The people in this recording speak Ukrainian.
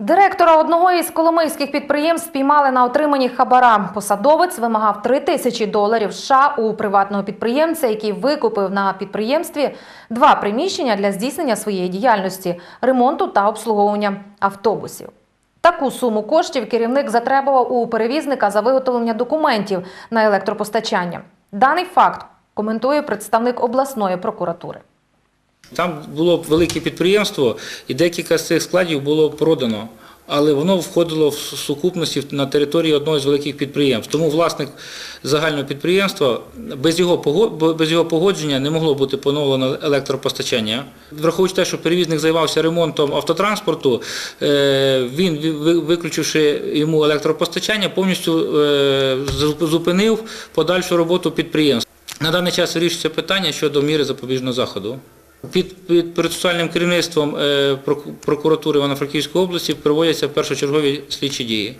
Директора одного із коломийських підприємств спіймали на отриманні хабара. Посадовець вимагав 3 тисячі доларів США у приватного підприємця, який викупив на підприємстві два приміщення для здійснення своєї діяльності ремонту та обслуговування автобусів. Таку суму коштів керівник затребував у перевізника за виготовлення документів на електропостачання. Даний факт коментує представник обласної прокуратури. Там було велике підприємство, і декілька з цих складів було продано. Але воно входило в сукупності на території одного з великих підприємств. Тому власник загального підприємства без його погодження не могло бути поновлено електропостачання. Враховуючи те, що перевізник займався ремонтом автотранспорту, е, він, виключивши йому електропостачання, повністю е, зупинив подальшу роботу підприємства. На даний час вирішується питання щодо міри запобіжного заходу. Під, під процесуальним керівництвом е, прокуратури Івано-Франківської області проводяться першочергові слідчі дії.